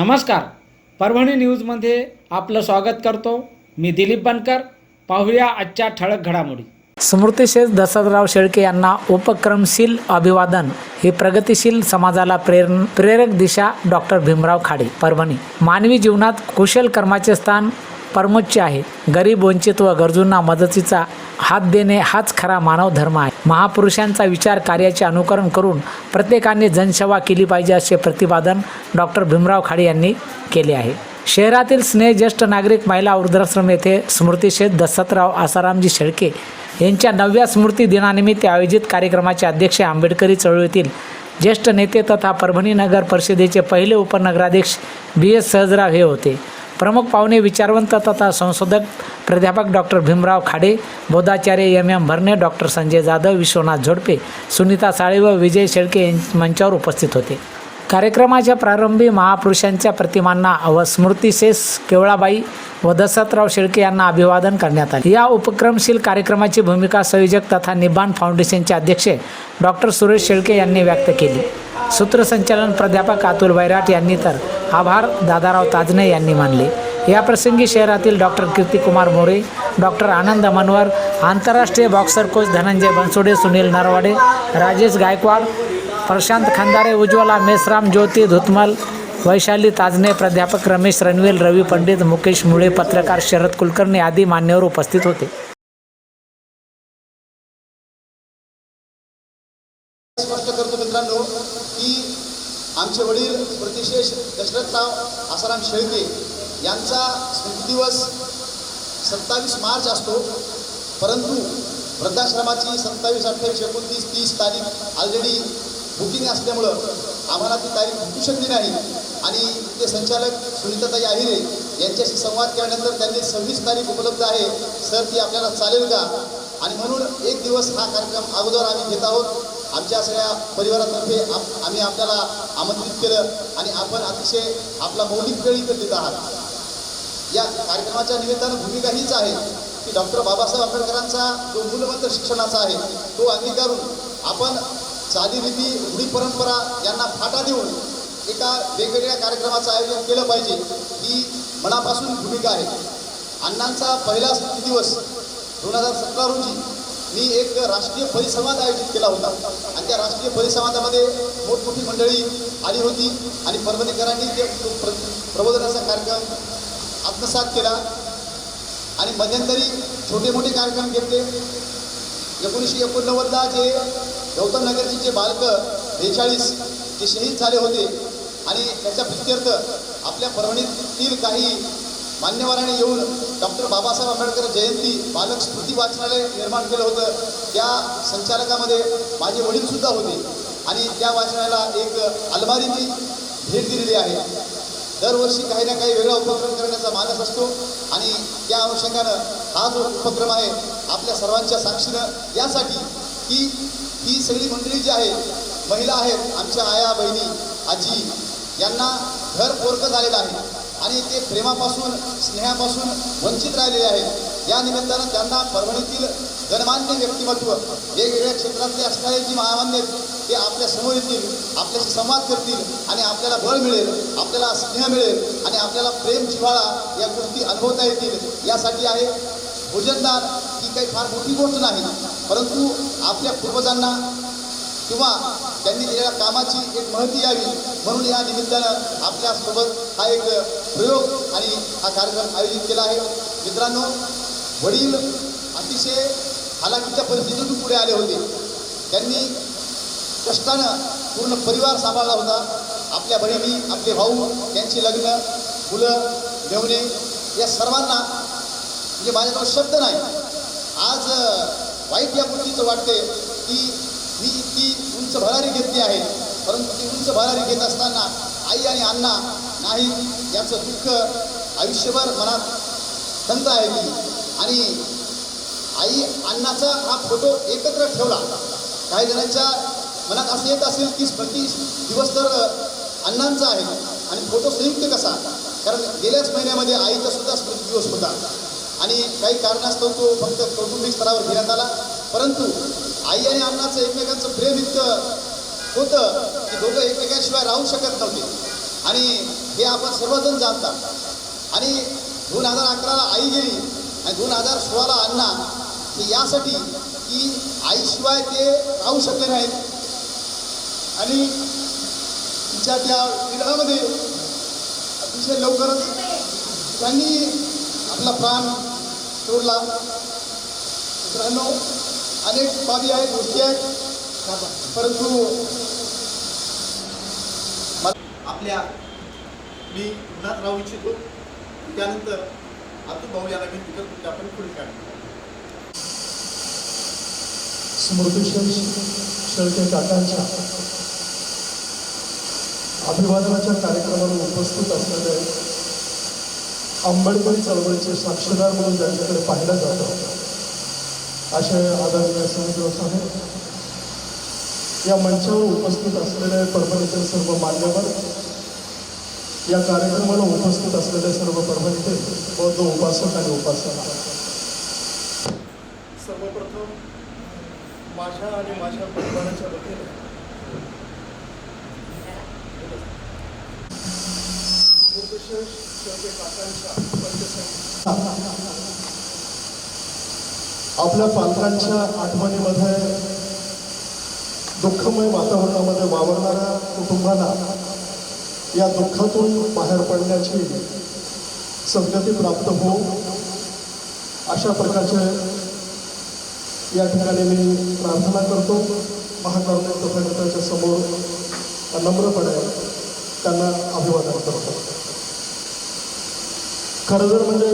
नमस्कार. परभणी न्यूजमध्ये आपलं स्वागत करतो. मी दिलीप बनकर. पाहूया आजच्या ठळक घडामोडी. स्मृतिशेष दशरथराव शेळके यांना उपक्रमशील अभिवादन. ही प्रगतिशील समाजाला प्रेरण प्रेरक दिशा डॉक्टर भीमराव खाडे परभणी. मानवी जीवनात कुशल कर्माचे स्थान परमोच्च आहे. गरीब वंचित व गरजूंना मदतीचा हात देणे हाच खरा मानव धर्म आहे. महापुरुषांचा विचार कार्याचे अनुकरण करून प्रत्येकाने जनसेवा केली पाहिजे असे प्रतिपादन डॉक्टर भीमराव खाडे यांनी केले आहे. शहरातील स्नेह ज्येष्ठ नागरिक महिला वृद्धाश्रम येथे स्मृतिशेत दत्तराव आसारामजी शेळके यांच्या नवव्या स्मृती दिनानिमित्त आयोजित कार्यक्रमाचे अध्यक्ष आंबेडकरी चळवळीतील ज्येष्ठ नेते तथा परभणी नगर परिषदेचे पहिले उपनगराध्यक्ष बी एस सहजराव हे होते. प्रमुख पाहुणे विचारवंत तथा संशोधक प्राध्यापक doctor Bhimrao Khade बोधाचार्य M M Bharne doctor Sanjay Jadhav Vishwanath Zodpe Sunita Sale व विजय शेळके यांच्या मंचावर उपस्थित होते. कार्यक्रमाच्या प्रारंभी महापुरुषांच्या प्रतिमांना व स्मृतिशेष केवळाबाई व दसतराव शेळके यांना अभिवादन करण्यात आले. या उपक्रमशील कार्यक्रमाची भूमिका संयोजक तथा निबाण फाउंडेशनचे अध्यक्ष डॉक्टर सुरेश शेळके यांनी व्यक्त केली. सूत्रसंचालन प्राध्यापक अतुल वैराट यांनी तर आभार दादाराव ताजने यांनी मानले. या प्रसंगी शहरातील डॉक्टर कीर्तिकुमार मोरे डॉक्टर आनंद मनवर आंतरराष्ट्रीय बॉक्सर कोच धनंजय बनसोडे सुनील नरवाडे राजेश गायकवाड प्रशांत खंदारे उज्ज्वला मेसराम ज्योती धुतमल वैशाली ताजने प्राध्यापक रमेश रणवेल रवी पंडित मुकेश मुळे पत्रकार शरद कुलकर्णी आदी मान्यवर उपस्थित होते. स्पष्ट करतो मित्रांनो की आमचे वडील प्रतिशेष दशरथराव आसाराम शेळके यांचा स्मृती दिवस सत्तावीस मार्च असतो. परंतु वृद्धाश्रमाची सत्तावीस अठ्ठावीस एकोणतीस तीस तारीख ऑलरेडी बुकिंग असल्यामुळं आम्हाला ती तारीख भेटू शकली नाही. आणि ते संचालक सुनीताताई आहिरे यांच्याशी संवाद केल्यानंतर त्यांनी सव्वीस तारीख उपलब्ध आहे. सर ती आपल्याला चालेल का? आणि म्हणून एक दिवस हा कार्यक्रम अगोदर आम्ही घेत आहोत. आमच्या सगळ्या परिवारातर्फे आप आम्ही आपल्याला आमंत्रित केलं आणि आपण अतिशय आपला मौलिक वेळ इथं देत आहात. या कार्यक्रमाच्या निमित्तानं भूमिका हीच आहे की डॉक्टर बाबासाहेब आंबेडकरांचा जो मूलमंत्र शिक्षणाचा आहे तो अंगीकारून आपण चालीरीती रूढी परंपरा यांना फाटा देऊन एका वेगवेगळ्या कार्यक्रमाचं आयोजन केलं पाहिजे ही मनापासून भूमिका आहे. अण्णांचा पहिला दिवस दोन हजार सतरा रोजी मी एक राष्ट्रीय परिसंवाद आयोजित केला होता. आणि त्या राष्ट्रीय परिसंवादामध्ये मोठमोठी मंडळी आली होती आणि परभणीकरांनी ते प्र प्रबोधनाचा कार्यक्रम आत्मसात केला. आणि मध्यंतरी छोटे मोठे कार्यक्रम घेतले. एकोणीसशे एकोणनव्वदला जे गौतम नगरचे जे बालक बेचाळीस जे शहीद झाले होते आणि त्याच्या प्रित्यर्थ आपल्या परभणीतील काही मान्यवरांनी येऊन डॉक्टर बाबासाहेब आंबेडकर जयंती बालक स्मृती वाचनालय निर्माण केलं होतं. त्या संचालकामध्ये माझे वडीलसुद्धा होते आणि त्या वाचनाला एक अलमारी मी भेट दिलेली आहे. दरवर्षी काही ना काही वेगळा उपक्रम करण्याचा मानस असतो. आणि त्या अनुषंगानं हा जो उपक्रम आहे आपल्या सर्वांच्या साक्षीनं यासाठी की ही सगळी मंडळी जी आहे महिला आहेत आमच्या आया बहिणी आजी यांना घर पोरकं झालेलं आहे. आणि ते प्रेमापासून स्नेहापासून वंचित राहिलेले आहेत. या निमित्तानं त्यांना परभणीतील गणमान्य व्यक्तिमत्व वेगवेगळ्या क्षेत्रातले असणारे जी महामान्य आहेत, ते आपल्यासमोर येतील आपल्याशी संवाद करतील आणि आपल्याला बळ मिळेल आपल्याला स्नेह मिळेल आणि आपल्याला प्रेम जिव्हाळा या गोष्टी अनुभवता येतील. यासाठी आहे भोजनदान ही काही फार मोठी गोष्ट नाही परंतु आपल्या पूर्वजांना किंवा त्यांनी दिलेल्या कामाची एक महती यावी म्हणून या निमित्तानं आपल्यासोबत हा एक प्रयोग आणि हा कार्यक्रम आयोजित केला आहे. मित्रांनो वडील अतिशय हालाकीच्या परिस्थितीतून पुढे आले होते. त्यांनी कष्टानं पूर्ण परिवार सांभाळला होता. आपल्या बहिणी आपले भाऊ त्यांची लग्न फुलं मेवणे या सर्वांना म्हणजे माझ्याजवळ शब्द नाही. आज वाईट या गोष्टीचं वाटते की मी इतकी उंच भरारी घेतली आहे. परंतु ती उंच भरारी घेत असताना आई आणि अण्णा नाही याचं दुःख आयुष्यभर मनात खंत आहे ती. आणि आई अण्णाचा हा फोटो एकत्र ठेवला. काही जणांच्या मनात असं येत असेल की बत्तीस दिवस तर अण्णांचा आहे. आणि फोटो संयुक्त कसा? कारण गेल्याच महिन्यामध्ये आईचा सुद्धा स्मृती दिवस होता. आणि काही कारणास्तव तो फक्त कौटुंबिक स्तरावर घेण्यात आला. परंतु आई आणि अण्णाचं एकमेकांचं प्रेम इतकं होतं की दोघं एकमेकांशिवाय राहू शकत नव्हते. आणि हे आपण सर्वजण जाणतात आणि दोन हजार अकराला आई गेली आणि दोन हजार सोळाला अण्णा ते यासाठी की आईशिवाय ते राहू शकले नाहीत. आणि तिच्या त्या विरहामध्ये अतिशय लवकरच त्यांनी आपला प्राण सोडला मित्रांनो अनेक बाबी आहेत गोष्टी आहेत. परंतु आपल्या मी पुन्हा राहू इच्छितो. त्यानंतर अतुल भाऊ याला विनंती तिथं आपण पुढे काढतो स्मृतिशेष शेळके काकांच्या अभिवादनाच्या कार्यक्रमाला उपस्थित असलेले आंबेडकरी चळवळीचे साक्षीदार म्हणून ज्यांच्याकडे पाहिलं जातं असे आदरणीय समुद्र साहेब या मंचावर उपस्थित असलेले परभणीचे सर्व मान्यवर या कार्यक्रमाला उपस्थित असलेले सर्व परभणीचे बौद्ध उपासक आणि उपासना सर्वप्रथम माझ्या आणि माझ्या परिवाराच्या वतीने. काकांच्या आपल्या पालकांच्या आठवणीमध्ये दुःखमय वातावरणामध्ये वावरणाऱ्या कुटुंबाला या दुःखातून बाहेर पडण्याची संगती प्राप्त होऊ अशा प्रकारचे या ठिकाणी मी प्रार्थना करतो. महाकरुणे तथागताच्या समोर नम्रपणे त्यांना अभिवादन करतो. खरं जर म्हणजे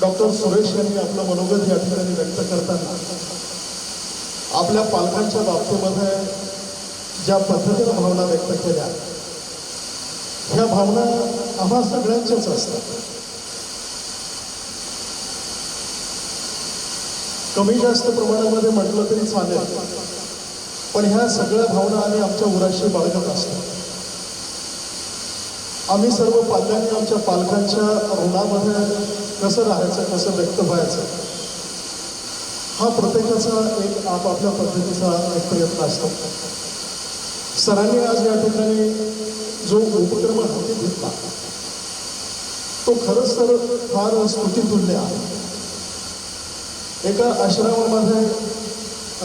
डॉक्टर सुरेश यांनी आपलं मनोगत या ठिकाणी व्यक्त करताना आपल्या पालकांच्या बाबतीमध्ये ज्या पद्धतीनं भावना व्यक्त केल्या ह्या भावना आम्हा सगळ्यांच्याच असतात. कमी जास्त प्रमाणामध्ये म्हटलं तरी चालेल. पण ह्या सगळ्या भावना आम्ही आमच्या उराशी बाळगत असतो. आम्ही सर्व पाल्यांनी आमच्या पालकांच्या ऋणामध्ये कसं राहायचं कसं व्यक्त व्हायचं हा प्रत्येकाचा एक आपापल्या पद्धतीचा एक प्रयत्न असतो. सरांनी आज या ठिकाणी जो उपक्रम हाती घेतला तो खरंच तर फार स्तुतीतुल्य आहे. एका आश्रमामध्ये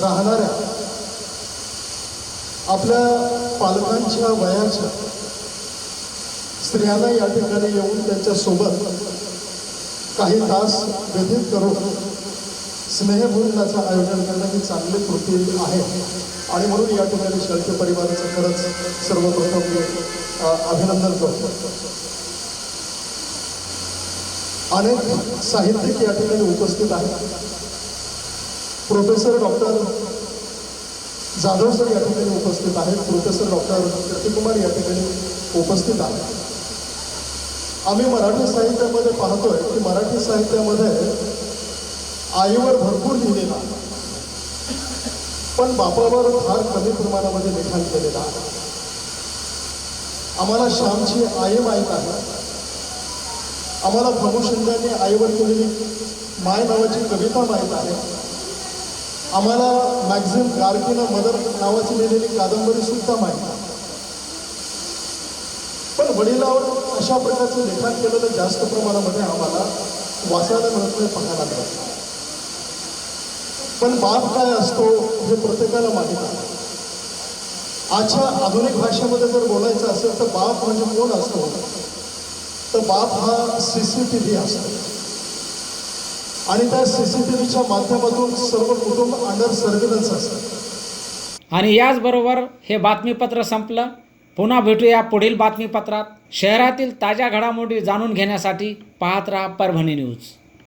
राहणाऱ्या आपल्या पालकांच्या वयाच्या स्त्रियांना या ठिकाणी येऊन त्यांच्यासोबत काही तास व्यतीत करून स्नेहभोजनाचं आयोजन करणं ही चांगली कृती आहे. आणि म्हणून या ठिकाणी शेळके परिवाराचं खरंच सर्वप्रथम मी अभिनंदन करतो. अनेक साहित्यिक या ठिकाणी उपस्थित आहेत. प्रोफेसर डॉक्टर जाधव सर या ठिकाणी उपस्थित आहेत. प्रोफेसर डॉक्टर प्रतिकुमार या ठिकाणी उपस्थित आहेत. आम्ही मराठी साहित्यामध्ये पाहतोय की मराठी साहित्यामध्ये आईवर भरपूर लिहिलेला पण बापावर फार कमी प्रमाणामध्ये लिखाण केलेलं आहे. आम्हाला श्यामची आई माहीत आहे. आम्हाला प्रभूशिंदांनी आईवर केलेली माय नावाची कविता माहीत आहे. आम्हाला मॅक्झिम गार्कीनं मदर नावाची लिहिलेली कादंबरी सुद्धा माहीत. पण वडिलावर अशा प्रकारचं लेखन केलेलं जास्त प्रमाणामध्ये आम्हाला वाचायला मिळत नाही पाहायला मिळत पण बाप काय असतो हे प्रत्येकाला माहीत आहे. आजच्या आधुनिक भाषेमध्ये जर बोलायचं असेल तर बाप म्हणजे कोण असतो? तर बाप हा सी सी टी व्ही असतो. आणि त्या सी सी टी व्हीच्या माध्यमातून सर्व कुटुंब अंडर सर्व्हिलन्स असतात आणि याचबरोबर हे बातमीपत्र संपलं. पुन्हा भेटूया पुढील बातमीपत्रात. शहरातील ताज्या घडामोडी जाणून घेण्यासाठी पाहत राहा परभणी न्यूज.